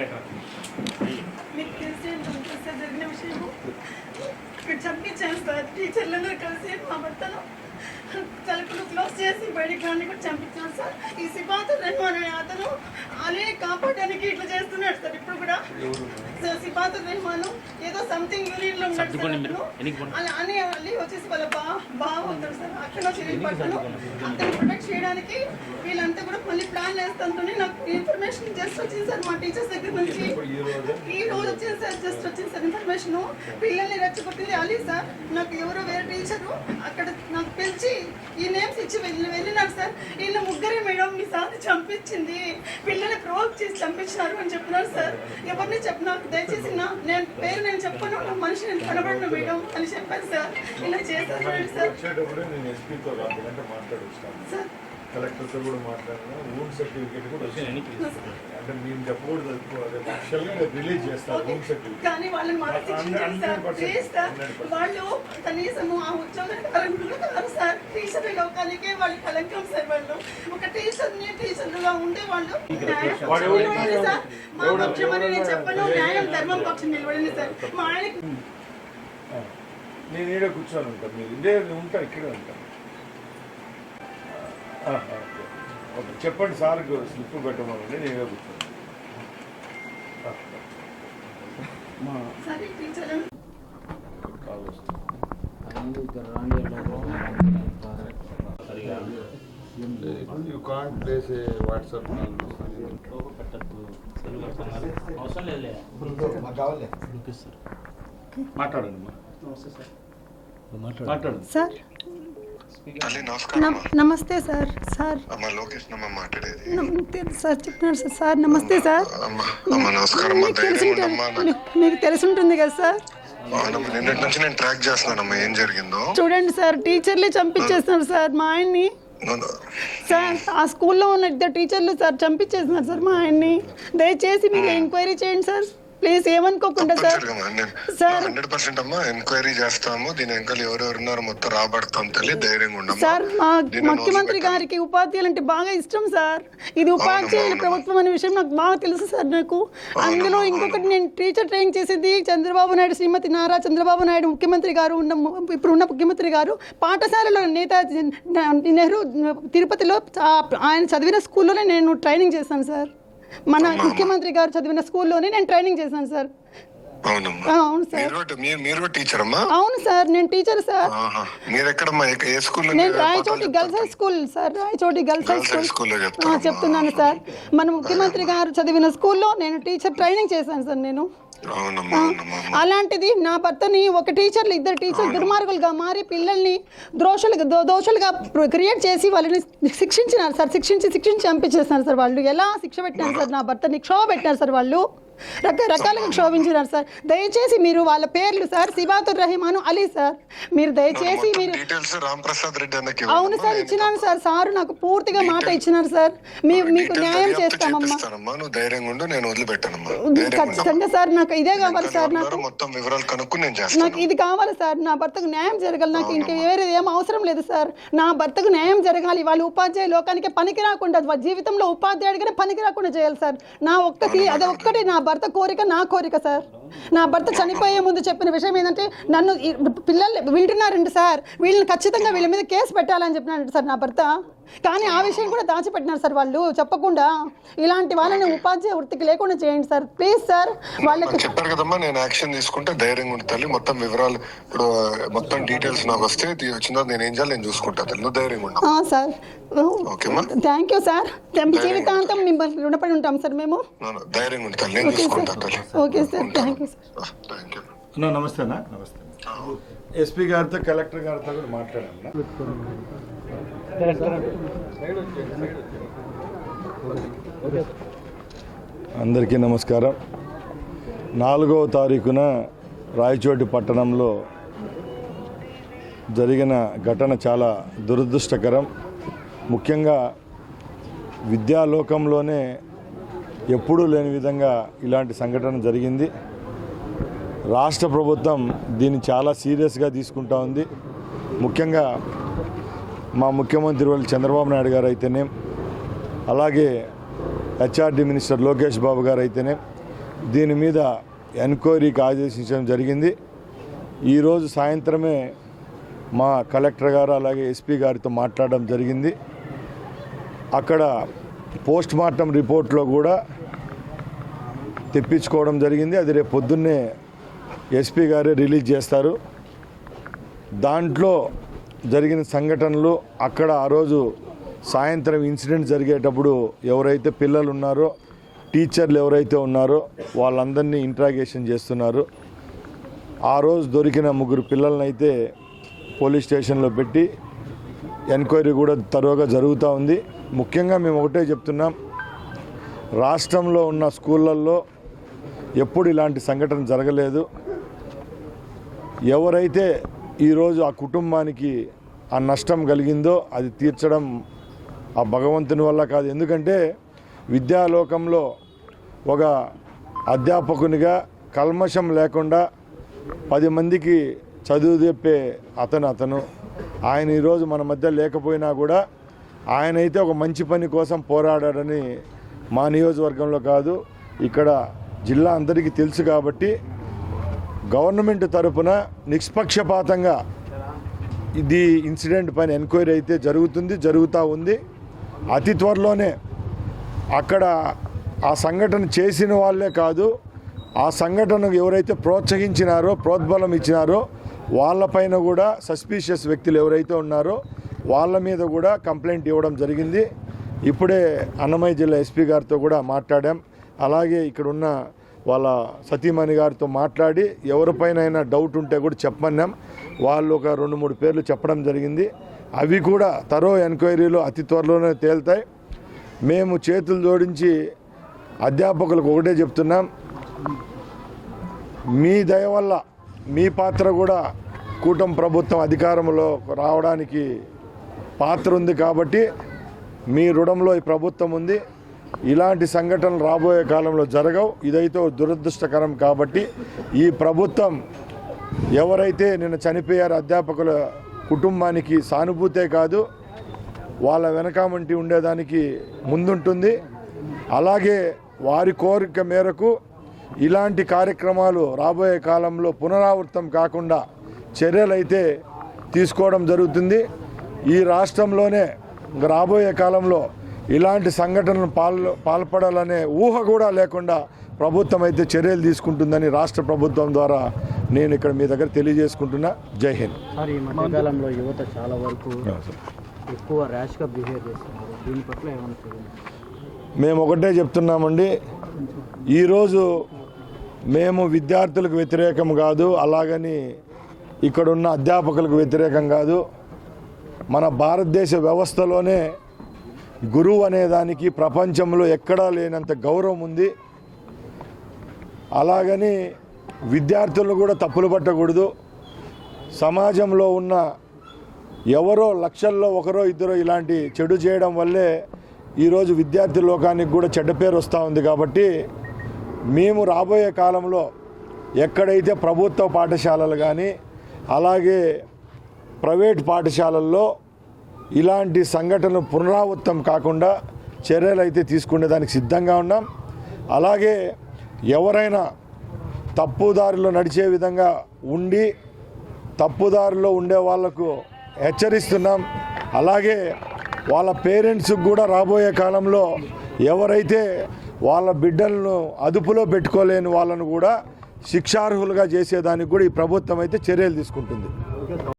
మీకు తెలిసి సార్ జరిగిన విషయము ఇక్కడ చంపించాను సార్ టీచర్లందరూ కలిసి మా భర్తను తలుపులు క్లోజ్ చేసి బయటికి రాని కూడా చంపించాను సార్. ఈ సిబాత్ రెహమాన్ అనే అతను అలీని కాపాడడానికి ఇట్లా చేస్తున్నాడు సార్. ఇప్పుడు కూడా సార్ సిబాత్ రెహమాన్ ఏదో సంథింగ్ యూనియన్లో ఉన్నాడు సార్ అతను. అలా అని అలీ వచ్చేసి వాళ్ళ బా బావ అవుతాడు సార్. అక్కడ నుంచి పక్కన అతను ప్రొటెక్ట్ చేయడానికి వీళ్ళంతా కూడా మళ్ళీ ప్లాన్ వేస్తుంటే నాకు ఇన్ఫర్మేషన్ జస్ట్ వచ్చింది సార్ మా టీచర్స్ దగ్గర నుంచి. ఈ రోజు? వచ్చింది సార్ జస్ట్ వచ్చింది సార్ ఇన్ఫర్మేషన్ పిల్లల్ని రెచ్చగొట్టింది అలీ సార్. నాకు ఎవరో వేరే టీచరు అక్కడ నాకు పిలిచి ఈ నేమ్స్ ఇచ్చి వెళ్ళి వెళ్ళినారు సార్. వీళ్ళ ముగ్గురే మేడం మీ సార్ చంపించింది. పిల్లల్ని ప్రొవోక్ చేసి చంపించినారు అని చెప్పినారు సార్. ఎవరిని చెప్పినా దయచేసి నా నేను పేరు నేను చెప్పను నా మనిషి నేను కనబడను మేడం అని చెప్పాను సార్. ఇలా చేశారు సార్. సార్ కలెక్టర్తో కూడా మాట్లాడినా ఓన్ సర్టిఫికేట్ కూడా వచ్చింది అంటే మేము చెప్పకూడదు అఫిషియల్గా రిలీజ్ చేస్తారు ఓన్ సర్టిఫికేట్ కానీ వాళ్ళని మాత్రం శిక్షించండి సార్. 100%, please sir 100%. వాళ్ళు కనీసం ఆ ఉద్యోగానికి కలంకులు కాదు సార్ టీచర్ లోకానికే వాళ్ళు కలంకం సార్ వాళ్ళు ఒక టీచర్ని ఉండే వాళ్ళు నేను చెప్పను న్యాయం ధర్మం పక్షం నిలబడింది సార్ మా ఆయనకి నేను ఈడ కూర్చొని ఉంటాను మీరు ఇదే ఉంటా ఇక్కడే ఉంటాను ఓకే. చెప్పండి సార్కి స్లిప్ పెట్టమనండి నేను sir can't place a WhatsApp అవసరం లేదులే మాట్లాడండి. మాట్లాడండి సార్. నమస్తే సార్ సార్. అమ్మ లోకేష్ నమ్మ మాట్లాడేది. సార్ చెప్పినారు సార్. సార్ నమస్తే సార్. మీకు తెలిసి ఉంటుంది మీకు తెలిసి ఉంటుంది కదా సార్? అవునమ్మా నిన్నటి నుంచి నేను ట్రాక్ చేస్తున్నానమ్మా ఏం జరిగిందో. చూడండి సార్ టీచర్లే చంపించేస్తున్నారు సార్ మా ఆయన్ని. సార్ ఆ స్కూల్లో ఉన్న ఇద్దరు టీచర్లు సార్ చంపించేస్తున్నారు సార్ మా ఆయన్ని. దయచేసి మీరు ఎంక్వైరీ చేయండి సార్. ప్లీజ్ ఏమనుకోకుండా సార్? సార్. హండ్రెడ్ పర్సెంట్ అమ్మా ఎంక్వైరీ చేస్తాము. దీని వెనకాల ఎవరెవరు ఉన్నారో మొత్తం రాబడతాం తల్లి ధైర్యంగా ఉండమ్మా. సార్ మా ముఖ్యమంత్రి. గారికి ఉపాధ్యాయులు అంటే బాగా ఇష్టం సార్. ఇది ఉపాధ్యాయుల. ప్రభుత్వం అనే విషయం నాకు బాగా తెలుసు సార్ నాకు. అందులో ఇంకొకటి నేను టీచర్ ట్రైనింగ్ చేసేది చంద్రబాబు నాయుడు శ్రీమతి నారా చంద్రబాబు నాయుడు ముఖ్యమంత్రి గారు ఉన్న ఇప్పుడు ఉన్న ముఖ్యమంత్రి గారు పాఠశాలలో నేతాజీ నెహ్రూ తిరుపతిలో ఆయన చదివిన స్కూల్లోనే నేను ట్రైనింగ్ చేశాను సార్. మన ముఖ్యమంత్రి గారు చదివిన స్కూల్లోనే నేను ట్రైనింగ్ చేశాను సార్. అవును సార్. మీరు టీచర్ అమ్మా? అవును సార్. నేను టీచర్ సార్. మీరు ఎక్కడమ్మా ఏ- నేను Rayachoti girls high school sir. Rayachoti girls high school. చెప్తున్నాను సార్. మన ముఖ్యమంత్రి గారు చదివిన స్కూల్లో నేను టీచర్ ట్రైనింగ్ చేశాను సార్ నేను. అలాంటిది నా భర్తని ఒక టీచర్లు ఇద్దరు టీచర్ దుర్మార్గులుగా మారి పిల్లల్ని ద్రోషులుగా దో- దోషులుగా క్రియేట్ చేసి వాళ్ళని శిక్షించినారు సార్ శిక్షించి శిక్షించి చంపించేస్తున్నారు సార్ వాళ్ళు. ఎలా శిక్ష పెట్టినారు సార్ నా భర్తని క్షోభ పెట్టినారు సార్ వాళ్ళు? రకరకాలుగా క్షోభించినారు సార్. దయచేసి మీరు వాళ్ళ పేర్లు సార్ సిబాతుర్ రహీమాను అలీ సార్. మీరు దయచేసి మీరు అవును సార్ ఇచ్చినాను సార్. సారు నాకు పూర్తిగా మాట ఇచ్చినారు సార్. మీ మీకు న్యాయం చేస్తామమ్మా. ఖచ్చితంగా సార్ నాకు ఇదే కావాలి సార్ నాకు మొత్తం వివరాలు కనుక్కుని నేను నాకు ఇది కావాలి సార్ నా భర్తకు న్యాయం జరగాలి. నాకు ఇంక వేరే ఏం అవసరం లేదు సార్. నా భర్తకు న్యాయం జరగాలి. వాళ్ళు ఉపాధ్యాయ లోకానికి పనికి రాకుండా జీవితంలో ఉపాధ్యాయుడిగానే పనికి రాకుండా చేయాలి సార్. నా ఒక్కటి అది ఒక్కటి నా భర్త కోరిక నా కోరిక సార్ నా భర్త చనిపోయే ముందు చెప్పిన విషయం ఏంటంటే నన్ను పిల్లలు వింటున్నారండి సార్. వీళ్ళని ఖచ్చితంగా వీళ్ళ మీద కేసు పెట్టాలని చెప్పినారంట సార్ నా భర్త. కానీ ఆ విషయం కూడా దాచిపెట్టినారు సార్ వాళ్ళు. చెప్పకుండా ఇలాంటి వాళ్ళని ఉపాధ్యాయ వృత్తికి లేకుండా చేయండి సార్. ప్లీజ్ సార్ వాళ్ళకి చెప్పారు కదమ్మా నేను యాక్షన్ తీసుకుంటే ధైర్యంగా ఉండి తల్లి. మొత్తం వివరాలు ఇప్పుడు మొత్తం డీటెయిల్స్ నాకు వస్తే తర్వాత నేను ఏం చేయాలి నేను చూసుకుంటా తల్లి. నువ్వు ధైర్యంగా సార్. Thank you sir. జీవితాంతం మిమ్మల్ని రుణపడి ఉంటాం సార్ మేము. ధైర్యంగా నేను ఓకే సార్. తల్లి. Okay sir. థ్యాంక్ అన్నా నమస్తే అన్న. నమస్తే. ఎస్పీ గారితో కలెక్టర్ గారితో కూడా మాట్లాడాను అందరికీ నమస్కారం. నాలుగవ తారీఖున రాయచోటి పట్టణంలో జరిగిన ఘటన చాలా దురదృష్టకరం. ముఖ్యంగా విద్యాలోకంలోనే ఎప్పుడూ లేని విధంగా ఇలాంటి సంఘటన జరిగింది. రాష్ట్ర ప్రభుత్వం దీన్ని చాలా సీరియస్గా తీసుకుంటా ఉంది. ముఖ్యంగా మా ముఖ్యమంత్రి వాళ్ళు చంద్రబాబు నాయుడు గారు అయితేనే అలాగే హెచ్ఆర్డి మినిస్టర్ లోకేష్ బాబు గారు అయితేనే దీని మీద ఎంక్వైరీకి ఆదేశించడం జరిగింది. ఈరోజు సాయంత్రమే మా కలెక్టర్ గారు అలాగే ఎస్పీ గారితో మాట్లాడడం జరిగింది. అక్కడ పోస్ట్ మార్టం రిపోర్ట్లో కూడా తెప్పించుకోవడం జరిగింది. అది రేపు పొద్దున్నే ఎస్పీ గారే రిలీజ్ చేస్తారు. దాంట్లో జరిగిన సంఘటనలు అక్కడ ఆ రోజు సాయంత్రం ఇన్సిడెంట్ జరిగేటప్పుడు ఎవరైతే పిల్లలు ఉన్నారో టీచర్లు ఎవరైతే ఉన్నారో వాళ్ళందరినీ ఇంట్రాగేషన్ చేస్తున్నారు. ఆ రోజు దొరికిన ముగ్గురు పిల్లల్ని అయితే పోలీస్ స్టేషన్లో పెట్టి ఎంక్వైరీ కూడా తరువుగా జరుగుతూ ఉంది. ముఖ్యంగా మేము ఒకటే చెప్తున్నాం రాష్ట్రంలో ఉన్న స్కూళ్ళల్లో ఎప్పుడు ఇలాంటి సంఘటన జరగలేదు. ఎవరైతే ఈరోజు ఆ కుటుంబానికి ఆ నష్టం కలిగిందో అది తీర్చడం ఆ భగవంతుని వల్ల కాదు. ఎందుకంటే విద్యాలోకంలో ఒక అధ్యాపకునిగా కల్మషం లేకుండా పది మందికి చదువు చెప్పే అతను అతను. ఆయన ఈరోజు మన మధ్య లేకపోయినా కూడా ఆయన అయితే ఒక మంచి పని కోసం పోరాడాడని మా నియోజకవర్గంలో కాదు ఇక్కడ జిల్లా అందరికీ తెలుసు కాబట్టి గవర్నమెంట్ తరపున నిష్పక్షపాతంగా ఇది ఇన్సిడెంట్ పైన ఎంక్వైరీ అయితే జరుగుతుంది జరుగుతూ ఉంది. అతి త్వరలోనే అక్కడ ఆ సంఘటన చేసిన వాళ్ళే కాదు ఆ సంఘటనకు ఎవరైతే ప్రోత్సహించినారో ప్రోద్బలం ఇచ్చినారో వాళ్ళపైన కూడా సస్పీషియస్ వ్యక్తులు ఎవరైతే ఉన్నారో వాళ్ళ మీద కూడా కంప్లైంట్ ఇవ్వడం జరిగింది. ఇప్పుడే అన్నమయ్య జిల్లా ఎస్పీ గారితో కూడా మాట్లాడాం. అలాగే ఇక్కడున్న వాళ్ళ సతీమణి గారితో మాట్లాడి ఎవరిపైన డౌట్ ఉంటే కూడా చెప్పమన్నాం వాళ్ళు ఒక రెండు మూడు పేర్లు చెప్పడం జరిగింది. అవి కూడా తరో ఎంక్వైరీలో అతి త్వరలోనే తేలుతాయి. మేము చేతులు జోడించి అధ్యాపకులకు ఒకటే చెప్తున్నాం. మీ దయ వల్ల మీ పాత్ర కూడా కూటమి ప్రభుత్వం అధికారంలో రావడానికి పాత్ర ఉంది కాబట్టి మీ రుణంలో ఈ ప్రభుత్వం ఉంది. ఇలాంటి సంఘటనలు రాబోయే కాలంలో జరగవు. ఇదైతే దురదృష్టకరం కాబట్టి ఈ ప్రభుత్వం ఎవరైతే నిన్న చనిపోయారు అధ్యాపకుల కుటుంబానికి సానుభూతే కాదు వాళ్ళ వెనకమంటి ఉండేదానికి ముందుంటుంది. అలాగే వారి కోరిక మేరకు ఇలాంటి కార్యక్రమాలు రాబోయే కాలంలో పునరావృతం కాకుండా చర్యలైతే తీసుకోవడం జరుగుతుంది. ఈ రాష్ట్రంలోనే రాబోయే కాలంలో ఇలాంటి సంఘటనలు పాల్ పాల్పడాలనే ఊహ కూడా లేకుండా ప్రభుత్వం అయితే చర్యలు తీసుకుంటుందని రాష్ట్ర ప్రభుత్వం ద్వారా నేను ఇక్కడ మీ దగ్గర తెలియజేసుకుంటున్నా. జై హింద్. సార్ ఈ మధ్యకాలంలో యువత చాలా వరకు ఎక్కువ ర్యాష్గా బిహేవ్ చేస్తున్నారు. దీని పట్ల మేము ఒకటే చెప్తున్నామండి. ఈరోజు మేము విద్యార్థులకు వ్యతిరేకం కాదు అలాగని ఇక్కడున్న అధ్యాపకులకు వ్యతిరేకం కాదు. మన భారతదేశ వ్యవస్థలోనే గురువు అనే దానికి ప్రపంచంలో ఎక్కడా లేనంత గౌరవం ఉంది. అలాగని విద్యార్థులను కూడా తప్పులు పట్టకూడదు. సమాజంలో ఉన్న ఎవరో లక్షల్లో ఒకరో ఇద్దరో ఇలాంటి చెడు చేయడం వల్లే ఈరోజు విద్యార్థి లోకానికి కూడా చెడ్డ పేరు వస్తూ ఉంది కాబట్టి మేము రాబోయే కాలంలో ఎక్కడైతే ప్రభుత్వ పాఠశాలలు కానీ అలాగే ప్రైవేట్ పాఠశాలల్లో ఇలాంటి సంఘటనలు పునరావృతం కాకుండా చర్యలు అయితే తీసుకునేదానికి సిద్ధంగా ఉన్నాం. అలాగే ఎవరైనా తప్పుదారిలో నడిచే విధంగా ఉండి తప్పుదారిలో ఉండే వాళ్ళకు హెచ్చరిస్తున్నాం. అలాగే వాళ్ళ పేరెంట్స్కి కూడా రాబోయే కాలంలో ఎవరైతే వాళ్ళ బిడ్డలను అదుపులో పెట్టుకోలేని వాళ్ళను కూడా శిక్షార్హులుగా చేసేదానికి కూడా ఈ ప్రభుత్వం అయితే చర్యలు తీసుకుంటుంది.